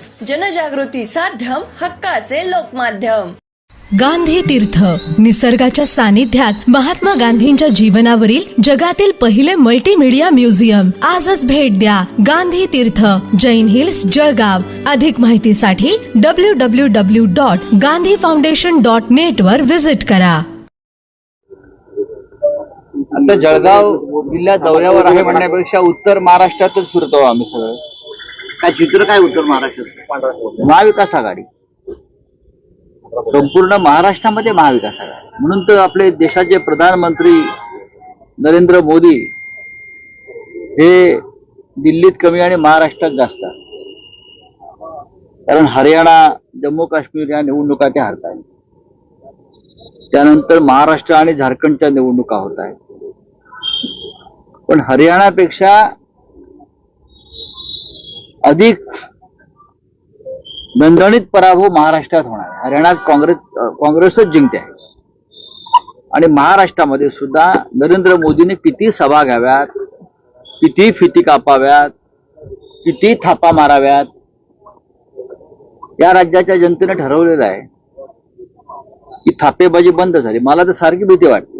News. जनजागृती साध्यम हक्काचे लोकमाध्यम. गांधी तीर्थ. निसर्गाच्या सानिध्यात महात्मा गांधींच्या जीवनावरील जगातील पहिले मल्टीमीडिया म्युझियम आजच भेट द्या गांधी तीर्थ. जैन हिल्स जळगाव. अधिक माहितीसाठी W W W dot Gandhi foundation dot net वर विजिट करा. आता जळगाव जिल्ह्यात दौऱ्यावर आहे म्हणण्यापेक्षा उत्तर महाराष्ट्रातच फिरतो आम्ही सगळं. काय चित्र काय उत्तर महाराष्ट्रात महाविकास आघाडी. संपूर्ण महाराष्ट्रामध्ये महाविकास आघाडी. म्हणून तर आपले देशाचे प्रधानमंत्री नरेंद्र मोदी हे दिल्लीत कमी आणि महाराष्ट्रात जास्त कारण हरियाणा जम्मू काश्मीर या निवडणुका त्या हरत आहेत. त्यानंतर महाराष्ट्र आणि झारखंडच्या निवडणुका होत आहेत. पण हरियाणापेक्षा अधिक दणदणीत पराभव महाराष्ट्रात होणार. हरियाणात काँग्रेस काँग्रेसच जिंकते. आहे आणि महाराष्ट्रामध्ये सुद्धा नरेंद्र मोदीने किती सभा घ्याव्यात किती फिती कापाव्यात किती थापा माराव्यात या राज्याच्या जनतेने ठरवलेलं आहे की थापेबाजी बंद झाली. मला तर सारखी भीती वाटते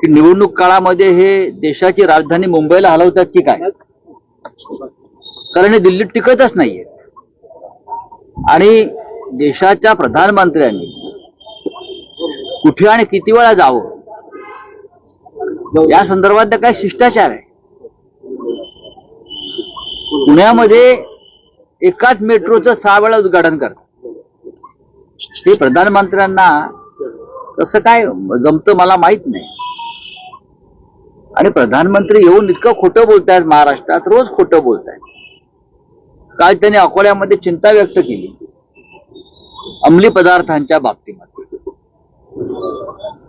की निवडणूक काळामध्ये हे देशाची राजधानी मुंबईला हलवतात की काय? कारण हे दिल्लीत टिकतच नाहीये. आणि देशाच्या प्रधानमंत्र्यांनी कुठे आणि किती वेळा जावं? या संदर्भात तर काय शिष्टाचार आहे. पुण्यामध्ये एकाच मेट्रोचं सहा वेळा उद्घाटन करतात. हे प्रधानमंत्र्यांना तसं काय जमतं मला माहीत नाही. आणि प्रधानमंत्री येऊन इतकं खोटं बोलतायत महाराष्ट्रात रोज खोटं बोलतायत. काल त्यांनी अकोल्यामध्ये चिंता व्यक्त केली. अंमली पदार्थांच्या बाबतीमध्ये.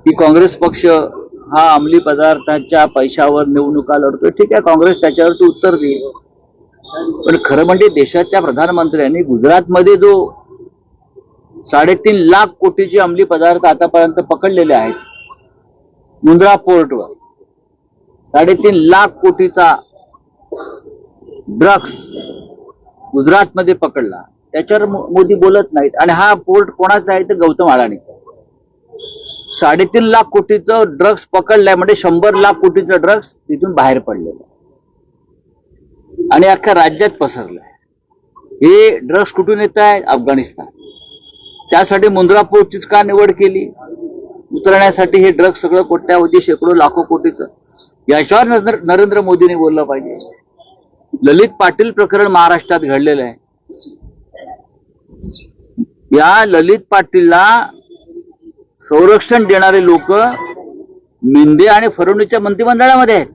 की काँग्रेस पक्ष हा अंमली पदार्थांच्या पैशावर निवडणुका लढतोय. ठीक आहे काँग्रेस त्याच्यावरती उत्तर देईल पण खरं म्हणजे देशाच्या प्रधानमंत्र्यांनी गुजरातमध्ये जो साडेतीन लाख कोटीचे अंमली पदार्थ आतापर्यंत पकडलेले आहेत मुंद्रा पोर्टवर साडेतीन लाख कोटीचा ड्रग्स गुजरातमध्ये पकडला. त्याच्यावर मोदी बोलत नाहीत. आणि हा पोर्ट कोणाचा आहे तर गौतम अडाणीचा साडेतीन लाख कोटीचं ड्रग्स पकडलंय म्हणजे शंभर लाख कोटीचं ड्रग्स तिथून बाहेर पडलेलं आणि अख्ख्या राज्यात पसरलंय. हे ड्रग्स कुठून येत आहे अफगाणिस्तान. त्यासाठी मुंद्रा पोर्टचीच का निवड केली? उतरण्यासाठी हे ड्रग्स सगळं कोट्यावधी शेकडो लाखो कोटीचं. याच्यावर नरेंद्र नरेंद्र मोदींनी बोललं पाहिजे. ललित पाटील प्रकरण महाराष्ट्रात घडलेलं आहे. या ललित पाटीलला संरक्षण देणारे लोक मिंदे आणि फडणवीसच्या मंत्रिमंडळामध्ये आहेत.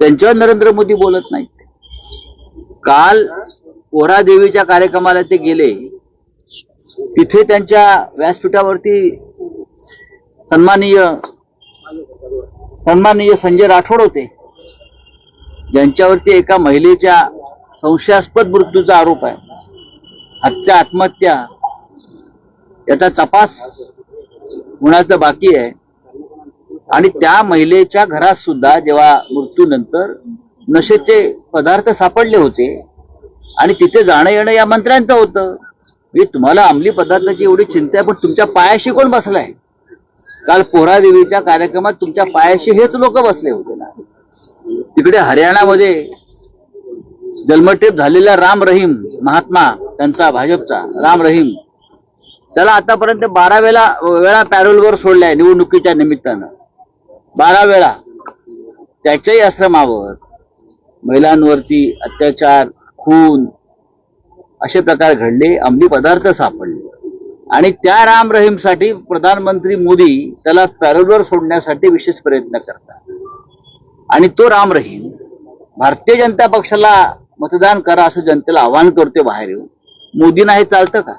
त्यांच्यावर नरेंद्र मोदी बोलत नाहीत. काल पोहरा देवीच्या कार्यक्रमाला ते गेले. तिथे त्यांच्या व्यासपीठावरती सन्माननीय सन्माननीय संजय राठोड होते. ज्यांच्यावरती एका महिलेच्या संशयास्पद मृत्यूचा आरोप आहे. हत्या आत्महत्या याचा तपास होण्याचं बाकी आहे. आणि त्या महिलेच्या घरात सुद्धा जेव्हा मृत्यूनंतर नशेचे पदार्थ सापडले होते आणि तिथे जाणं येणं या मंत्र्यांचं होतं. म्हणजे तुम्हाला अंमली पदार्थाची एवढी चिंता आहे पण तुमच्या पायाशी कोण बसलाय? काल पोहरादेवीच्या कार्यक्रमात तुमच्या पायाशी हेच लोक बसले होते ना. तिकडे हरियाणामध्ये जन्मठेप झालेला राम रहीम महात्मा त्यांचा भाजपचा राम रहीम त्याला आतापर्यंत बारा वेळा वेळा पॅरोलवर सोडलाय निवडणुकीच्या निमित्तानं. बारा वेळा. त्याच्याही आश्रमावर महिलांवरती अत्याचार खून असे प्रकार घडले अंमली पदार्थ सापडले. आणि त्या राम रहीमसाठी प्रधानमंत्री मोदी त्याला पॅरोलवर सोडण्यासाठी विशेष प्रयत्न करतात. आणि तो राम रहीम भारतीय जनता पक्षाला मतदान करा असं जनतेला आवाहन करते बाहेर येऊन. मोदींना हे चालतं का?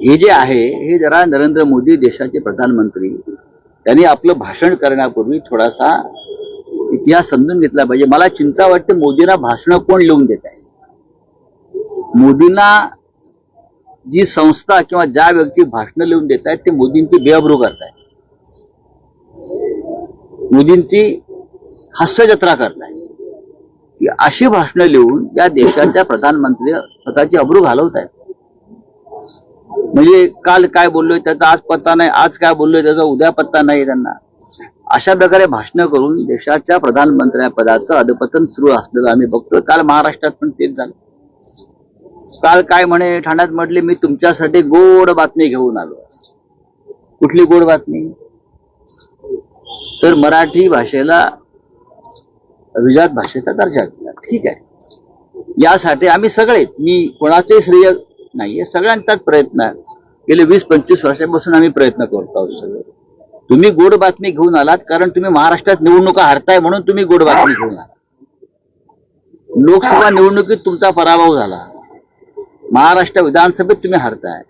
हे जे आहे हे जरा नरेंद्र मोदी देशाचे प्रधानमंत्री त्यांनी आपलं भाषण करण्यापूर्वी थोडासा इतिहास समजून घेतला पाहिजे. मला चिंता वाटते मोदींना भाषणं कोण लिहून देत आहे? मोदींना जी संस्था किंवा ज्या व्यक्ती भाषणं लिहून देत आहेत ते मोदींची बेअब्रू करतायत मोदींची हास्यजत्रा करताय की अशी भाषणं लिहून या देशाच्या प्रधानमंत्री स्वतःची अब्रू घालवत आहेत. म्हणजे काल काय बोललोय त्याचा आज पत्ता नाही आज काय बोललोय त्याचा उद्या पत्ता नाही त्यांना. अशा प्रकारे भाषणं करून देशाच्या प्रधानमंत्री पदाचं अधपतन सुरू असलेलं आम्ही बघतोय. काल महाराष्ट्रात पण तेच झालं. काल काय म्हणे ठाण्यात म्हटले मी तुमच्यासाठी गोड बातमी घेऊन आलो. कुठली गोड बातमी? तर मराठी भाषेला अभिजात भाषेचा दर्जा दिला. ठीक आहे. यासाठी आम्ही सगळे मी कोणाचे श्रेय नाहीये सगळ्यांचाच प्रयत्न गेले वीस पंचवीस वर्षापासून आम्ही प्रयत्न करतो आहोत सगळे. तुम्ही गोड बातमी घेऊन आलात कारण तुम्ही महाराष्ट्रात निवडणुका हरताय म्हणून तुम्ही गोड बातमी घेऊन आलात. लोकसभा निवडणुकीत तुमचा पराभव झाला. महाराष्ट्र विधानसभेत तुम्ही हरताय.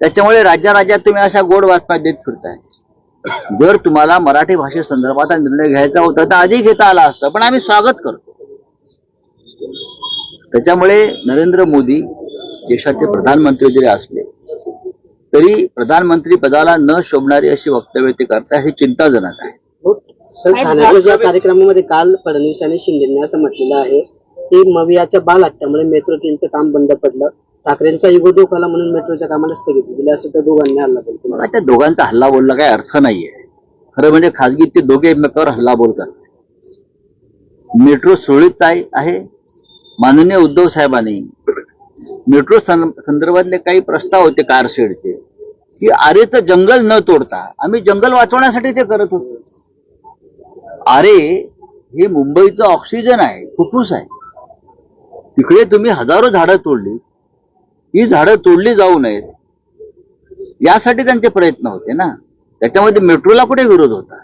त्याच्यामुळे राज्या राज्यात तुम्ही अशा गोड बातम्या देत फिरताय. जर तुम्हाला मराठी भाषेसंदर्भात निर्णय घ्यायचा होता तर आधी घेता आला असता पण आम्ही स्वागत करतो. त्याच्यामुळे नरेंद्र मोदी देशाचे प्रधानमंत्री जरी असले तरी प्रधानमंत्री पदाला न शोभणारी अशी वक्तव्य ते करताय हे चिंताजनक आहे. कार्यक्रमामध्ये काल फडणवीस आणि शिंदेने असं म्हटलेलं आहे की मवियाच्या बाल हत्यामुळे मेट्रो ट्रेनचं काम बंद पडलं. ठाकरेंचा युगो धोकाला म्हणून मेट्रोच्या कामाला स्थगिती दिली असं त्या दोघांनी हल्ला बोल बघा, त्या दोघांचा हल्ला बोलला काही अर्थ नाहीये. खरं म्हणजे खासगी ते दोघे एकमेकावर हल्ला बोल करतात मेट्रो सुरळीत आहे आहे. माननीय उद्धव साहेबांनी मेट्रो संदर्भातले काही प्रस्ताव होते कारशेडचे की आरेचं जंगल न तोडता आम्ही जंगल वाचवण्यासाठी ते करत होतो. आरे हे मुंबईचं ऑक्सिजन आहे फुफ्फुस आहे. तिकडे तुम्ही हजारो झाडं तोडली ही झाडं तोडली जाऊ नयेत. यासाठी त्यांचे प्रयत्न होते ना. त्याच्यामध्ये मेट्रोला कुठे विरोध होता?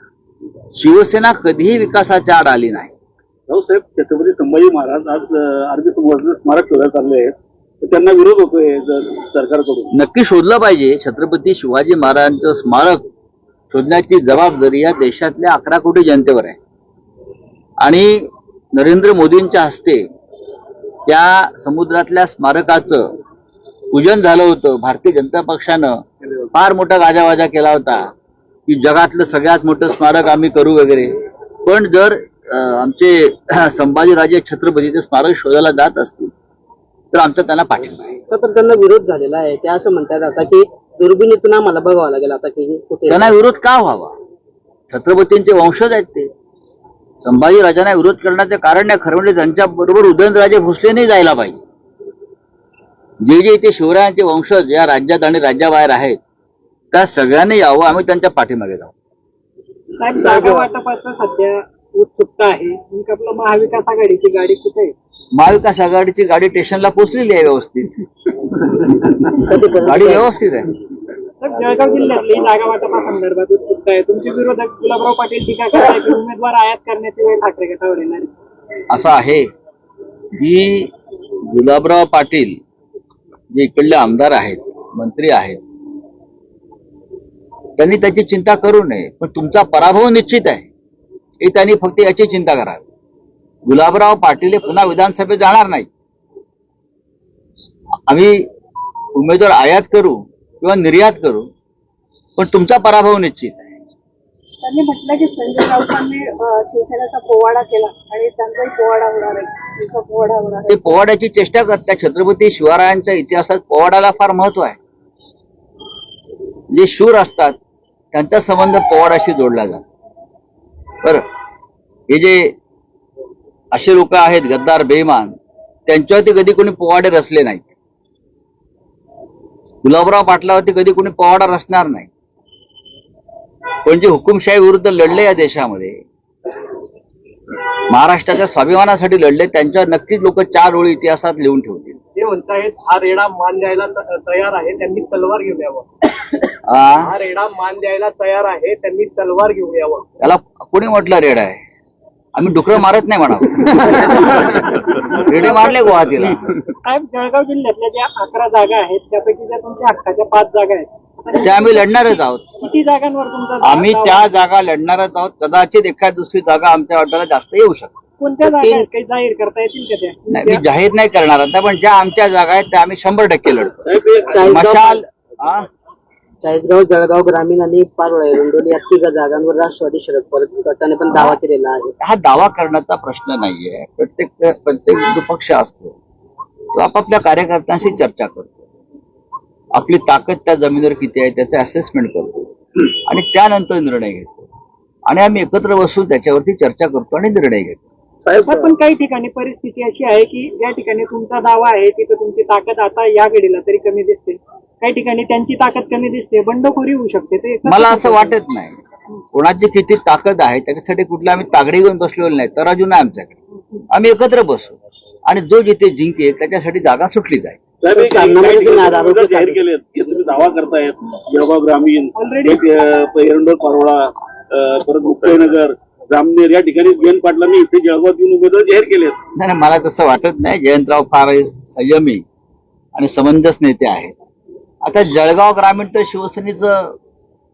शिवसेना कधीही विकासाच्या आड आली नाही. रावसाहेब छत्रपती संभाजी महाराज आज अं, आरबी समाजाचं स्मारक शोधायला चालले आहेत. त्यांना विरोध होतोय जर सरकारकडून. नक्की शोधलं पाहिजे. छत्रपती शिवाजी महाराजांचं स्मारक शोधण्याची जबाबदारी या देशातल्या अकरा कोटी जनतेवर आहे. आणि नरेंद्र मोदींच्या हस्ते त्या समुद्रातल्या स्मारकाचं पूजन झालं होतं. भारतीय जनता पक्षानं फार मोठा गाजावाजा केला होता की जगातलं सगळ्यात मोठं स्मारक आम्ही करू वगैरे. पण जर आमचे संभाजीराजे छत्रपती ते स्मारक शोधायला जात असतील तर आमचा त्यांना पाठिंबा आहे. तर त्यांना विरोध झालेला आहे. ते असं म्हणतात आता की दुर्बिणीतून आम्हाला बघावं लागेल आता की हे त्यांना विरोध का व्हावा? छत्रपतींचे वंशज आहेत ते. संभाजी राजांना विरोध करण्याचं कारण नाही खरं म्हणजे त्यांच्या बरोबर उदयनराजे भोसलेने जायला पाहिजे. जे जे इथे शिवरायांचे वंशज या राज्यात आणि राज्याबाहेर आहेत त्या सगळ्यांनी यावं आम्ही त्यांच्या पाठीमागे जाऊ. वाटपाचं सध्या उत्सुकता आहे. आपलं महाविकास आघाडीची गाडी कुठे आहे? महाविकास आघाडीची गाडी स्टेशनला पोहोचलेली आहे व्यवस्थित. गाडी व्यवस्थित आहे. जळगाव जिल्ह्यातली जागा वाटपासंदर्भात उत्सुकता आहे. तुमचे विरोधक गुलाबराव पाटील टीका करताय की उमेदवार आयात करण्याची वेळ ठाकरे गटावर येणार. असं आहे की गुलाबराव पाटील जे इकडले आमदार आहेत मंत्री आहेत त्यांनी त्याची चिंता करू नये पण तुमचा पराभव निश्चित आहे. हे त्यांनी फक्त याची चिंता करावी. गुलाबराव पाटील हे पुन्हा विधानसभेत जाणार नाही आम्ही उमेदवार आयात करू किंवा निर्यात करू पण तुमचा पराभव निश्चित आहे. त्यांनी म्हटलं की संजय राऊतांनी शिवसेनेचा पोवाडा केला आणि त्यांचाही पोवाडा होणार आहे. त्यांचा पोवाडा होणार ते आहे पोवाड्याची चेष्टा करतात. छत्रपती शिवरायांच्या इतिहासात पोवाड्याला फार महत्त्व आहे. जे शूर असतात त्यांचा संबंध पोवाडाशी जोडला जातो. बरं. हे जे असे लोक आहेत गद्दार बेमान त्यांच्यावरती कधी कोणी पोवाडे रचले नाहीत. गुलाबराव पाटलावरती कधी कोणी पोवाडा रचणार नाही. पण जे हुकुमशाही विरुद्ध लढले या देशामध्ये. महाराष्ट्राच्या स्वाभिमानासाठी लढले त्यांच्यावर नक्कीच लोक चार ओळी इतिहासात लिहून ठेवतील. ते म्हणतायत हा रेडा मान द्यायला तयार आहे त्यांनी तलवार घेऊन यावं? हा रेडा मान द्यायला तयार आहे त्यांनी तलवार घेऊन यावं. त्याला कोणी म्हटलं रेड आहे? आम्ही डुकरं मारत नाही म्हणा रेडे मारले गुवाहाटीला. साहेब जळगाव जिल्ह्यातल्या ज्या अकरा जागा आहेत त्यापैकी ज्या तुमच्या हक्काच्या पाच जागा आहेत त्या आम्ही लढणारच आहोत. किती जागांवर तुमचा आम्ही त्या जागा लढणारच आहोत. कदाचित एखाद दुसरी जागा आमच्या वाट्याला जास्त येऊ शकते. कोणत्या जागा आहेत? काही जाहीर करता येतील का त्या? नाही मी जाहीर नाही करणार आता पण ज्या आमच्या जागा आहेत त्या आम्ही शंभर टक्के लढतो. मशाल हा? चाळीसगाव जळगाव ग्रामीण आणि पारोळा एरंडोली या तिघ जागांवर राष्ट्रवादी शरद पवार गटाने पण दावा केलेला आहे. हा दावा करण्याचा प्रश्न नाहीये. प्रत्येक प्रत्येक जो पक्ष असतो. तो आपापल्या कार्यकर्त्यांशी चर्चा करतो. आपली ताकद त्या जमिनीवर किती आहे त्याचं असेसमेंट करतो. आणि त्यानंतर निर्णय घेतो. आणि आम्ही एकत्र बसून त्याच्यावरती चर्चा करतो आणि निर्णय घेतो. साहेब पण काही ठिकाणी परिस्थिती अशी आहे की ज्या ठिकाणी तुमचा दावा आहे तिथं तुमची ताकद आता या घडीला तरी कमी दिसते. काही ठिकाणी त्यांची ताकद कमी दिसते बंडखोरी होऊ शकते. ते मला असं? वाटत नाही. कोणाची किती ताकद आहे त्याच्यासाठी कुठला आम्ही तागडी घेऊन बसलेलो नाही तराजू नाही आमच्याकडे. आम्ही एकत्र बसू. आणि जो जिथे जिंकेल त्याच्यासाठी जागा सुटली जाईल. जाहीर केले. तुम्ही दावा करतायत जळगाव ग्रामीण एरंडोल पारोळा परत मुक्ताईनगर जामनेर या ठिकाणी जयंत पाटलांनी इथे जळगावात येऊन उमेदवार जाहीर केलेत नाही नाही, मला तसं वाटत नाही. जयंतराव फार संयमी आणि समंजस नेते आहेत. आता जळगाव ग्रामीण तर शिवसेनेचं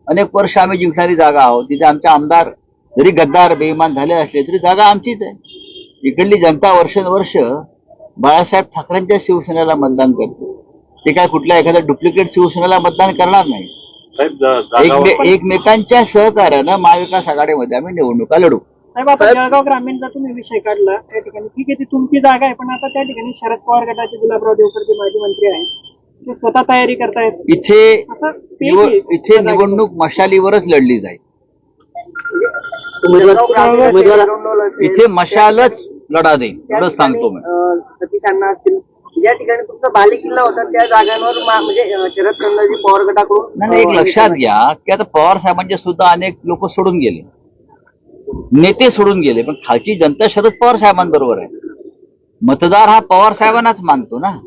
अनेक वर्ष आम्ही जिंकणारी जागा आहोत. तिथे आमचे आमदार जरी गद्दार बेईमान झाले असले तरी जागा आमचीच आहे. इकडली जनता वर्षानुवर्ष बाळासाहेब ठाकरेंच्या शिवसेनेला मतदान करते. ते काय कुठल्या एखाद्या डुप्लिकेट शिवसेनेला मतदान करणार नाही. एकमेकांच्या सहकार्यानं महाविकास आघाडीमध्ये आम्ही निवडणुका लढू. जळगाव ग्रामीणचा तुम्ही विषय काढला त्या ठिकाणी ठीक आहे ती तुमची जागा आहे पण आता त्या ठिकाणी शरद पवार गटाचे गुलाबराव देवकर जे माजी मंत्री आहेत. ते स्वतः तयारी करतायत. इथे इथे निवडणूक मशालीवरच लढली जाईल. इथे मशालच लढा देईल एवढंच सांगतो मी. सतीश अण्णा असतील. या ठिकाणी तुमचा बाली किल्ला होता त्या जागांवर मा- म्हणजे अं, शरद चंद्रजी पवार गटाकडून नाही नाही, एक लक्षात घ्या की आता पवार साहेबांचे सुद्धा अनेक लोक सोडून गेले. नेते सोडून गेले पण खालची जनता शरद पवार साहेबांबरोबर आहे. मतदार हा पवार साहेबांनाच मानतो ना.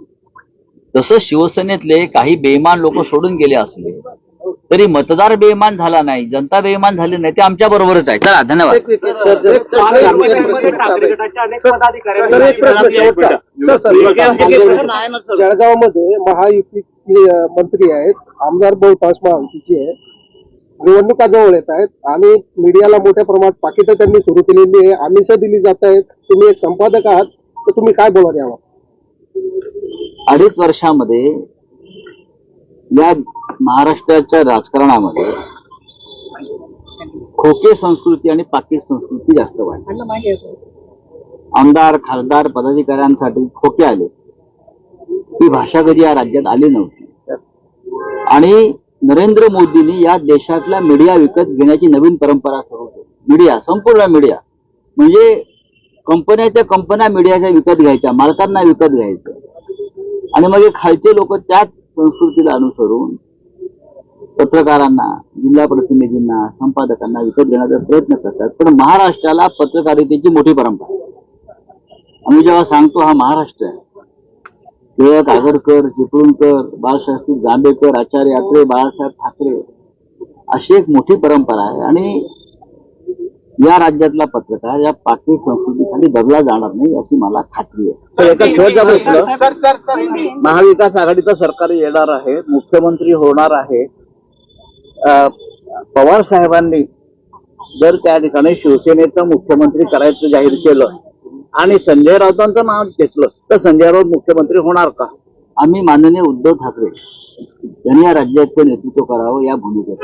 तसं शिवसेनेतले काही बेईमान लोक सोडून गेले असले तरी मतदार बेईमान झाला नाही जनता बेईमान झाली नाही ते आमच्या बरोबरच आहे चला धन्यवाद सर. जळगावमध्ये महायुतीचे मंत्री आहेत आमदार बहुतांश महायुतीचे आहे निवडणुका जवळ येत आहेत आणि मीडियाला मोठ्या प्रमाणात पाकिटं त्यांनी सुरू केलेली आहे आमिषं दिली जात आहेत तुम्ही एक संपादक आहात तर तुम्ही काय बोला यावर अडीच वर्षामध्ये या महाराष्ट्राच्या राजकारणामध्ये खोके संस्कृती आणि पाकिट संस्कृती जास्त वाढली. आमदार खासदार पदाधिकाऱ्यांसाठी खोके आले. ही भाषा कधी या राज्यात आली नव्हती. आणि नरेंद्र मोदींनी या देशातला मीडिया विकत घेण्याची नवीन परंपरा सुरू केली. मीडिया संपूर्ण मीडिया. म्हणजे कंपन्याच्या कंपन्या मीडियाच्या विकत घ्यायच्या मालकांना विकत घ्यायचं. आणि मग खालचे लोक त्याच संस्कृतीला अनुसरून पत्रकारांना जिल्हा प्रतिनिधींना संपादकांना विकत घेण्याचा प्रयत्न करतात पण महाराष्ट्राला पत्रकारितेची मोठी परंपरा आहे. आम्ही जेव्हा सांगतो हा महाराष्ट्र आहे टिळक आगरकर चिपळूणकर बाळशास्त्री जांभेकर आचार्य यात्रे बाळासाहेब ठाकरे अशी एक मोठी परंपरा आहे आणि या राज्यातला पत्रकार या पाकिट संस्कृतीखाली दबला जाणार नाही याची मला खात्री आहे. महाविकास आघाडीचं सरकार येणार आहे मुख्यमंत्री होणार आहे. पवार साहेबांनी जर त्या ठिकाणी शिवसेनेचं मुख्यमंत्री करायचं जाहीर केलं आणि संजय राऊतांचं नाव घेतलं तर संजय राऊत मुख्यमंत्री होणार का? आम्ही माननीय उद्धव ठाकरे यांनी या राज्याचं नेतृत्व करावं या भूमिकेत.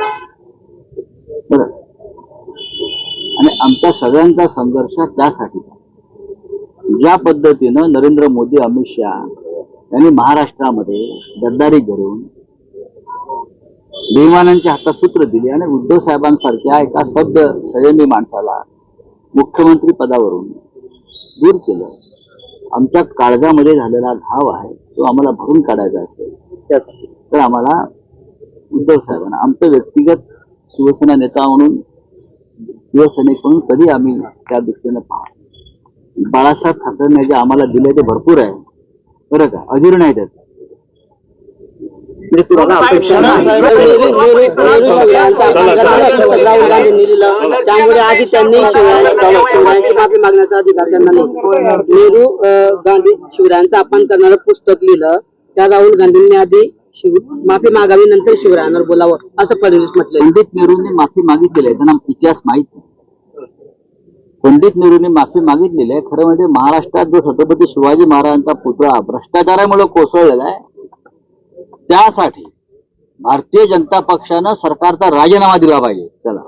आणि आमचा सगळ्यांचा संघर्ष त्यासाठी. ज्या पद्धतीनं नरेंद्र मोदी अमित शहा यांनी महाराष्ट्रामध्ये गद्दारी करून बेईमानांच्या हातात सूत्र दिली आणि उद्धव साहेबांसारख्या एका सभ्य संयमी माणसाला मुख्यमंत्री पदावरून दूर केलं. आमच्या काळजामध्ये झालेला घाव आहे तो आम्हाला भरून काढायचा असेल तर आम्हाला उद्धव साहेबांना आमचं व्यक्तिगत शिवसेना नेता म्हणून शिवसैनिक म्हणून कधी आम्ही त्या दृष्टीने पाहतो बाळासाहेब ठाकरेंनी जे आम्हाला दिले ते भरपूर आहे बरं का अजीर्ण आहे त्यात म्हणजे तुम्हाला अपेक्षा राहुल गांधींनी लिहिलं त्यामुळे आधी त्यांनी शिवराय शिवरायांची माफी मागण्याचा अधिकार त्यांना नाही नेहरू गांधी शिवरायांचा अपमान करणारं पुस्तक लिहिलं त्या राहुल गांधींनी आधी शिव माफी मागावी नंतर शिवरायांवर बोलावं असं फडणवीस म्हटलंय. पंडित नेहरूंनी माफी मागितलेली आहे त्यांना इतिहास माहीत नाही. पंडित नेहरूंनी माफी मागितलेली आहे खरं म्हणजे महाराष्ट्रात जो छत्रपती शिवाजी महाराजांचा पुतळा भ्रष्टाचारामुळे कोसळलेला आहे त्यासाठी भारतीय जनता पक्षानं सरकारचा राजीनामा दिला पाहिजे. चला.